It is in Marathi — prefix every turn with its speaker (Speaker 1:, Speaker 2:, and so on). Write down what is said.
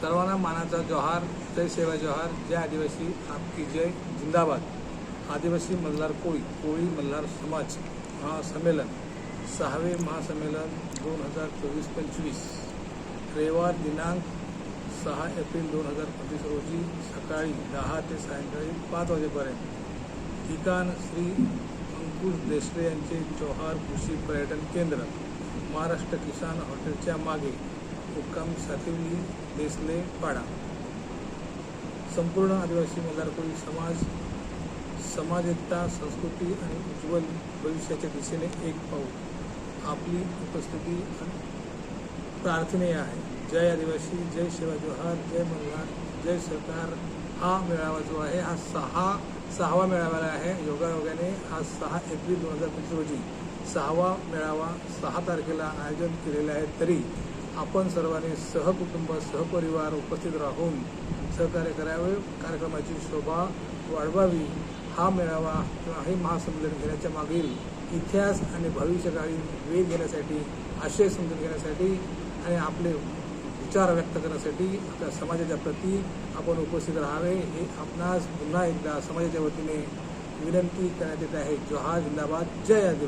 Speaker 1: सर्वांना मानाचा जोहार जय सेवा जोहार जय आदिवासी आपकी जय जिंदाबाद. आदिवासी मल्हार कोळी कोळी मल्हार समाज महासंमेलन सहावे महासंमेलन दोन हजार चोवीस पंचवीस. रविवार दिनांक सहा एप्रिल दोन हजार पंचवीस रोजी सकाळी दहा ते सायंकाळी पाच वाजेपर्यंत. ठिकाण श्री अंकुश देशरे यांचे जोहार कृषी पर्यटन केंद्र महाराष्ट्र किसान हॉटेलच्या मागे. मुक्काम सातिवली देसले पाडा. संपूर्ण आदिवासी मल्हारकोळी समाज समाज एकता संस्कृती आणि उज्ज्वल भविष्याच्या दिशेने एक पाऊल. आपली उपस्थिती प्रार्थनीय आहे. जय आदिवासी जय शिवा जोहार जय मल्हार जय सरकार. हा मेळावा जो आहे हा सहा सहावा मेळावा आहे. योगायोगाने हा सहा एप्रिल दोन हजार पंचवीस रोजी सहावा मेळावा सहा तारखेला आयोजन केलेले आहे. तरी आपण सर्वांनी सहकुटुंब सहपरिवार उपस्थित राहून सहकार्य करावे. कार्यक्रमाची शोभा वाढवावी. हा मेळावा किंवा हे महासंमेलन घेण्याच्या मागील इतिहास आणि भविष्यकाळी वेग घेण्यासाठी आशय समजून घेण्यासाठी आणि आपले विचार व्यक्त करण्यासाठी आपल्या समाजाच्या प्रती आपण उपस्थित राहावे. हे आपणास पुन्हा एकदा समाजाच्या वतीने विनंती करण्यात येत आहे. जोहार जिंदाबाद. जय आदि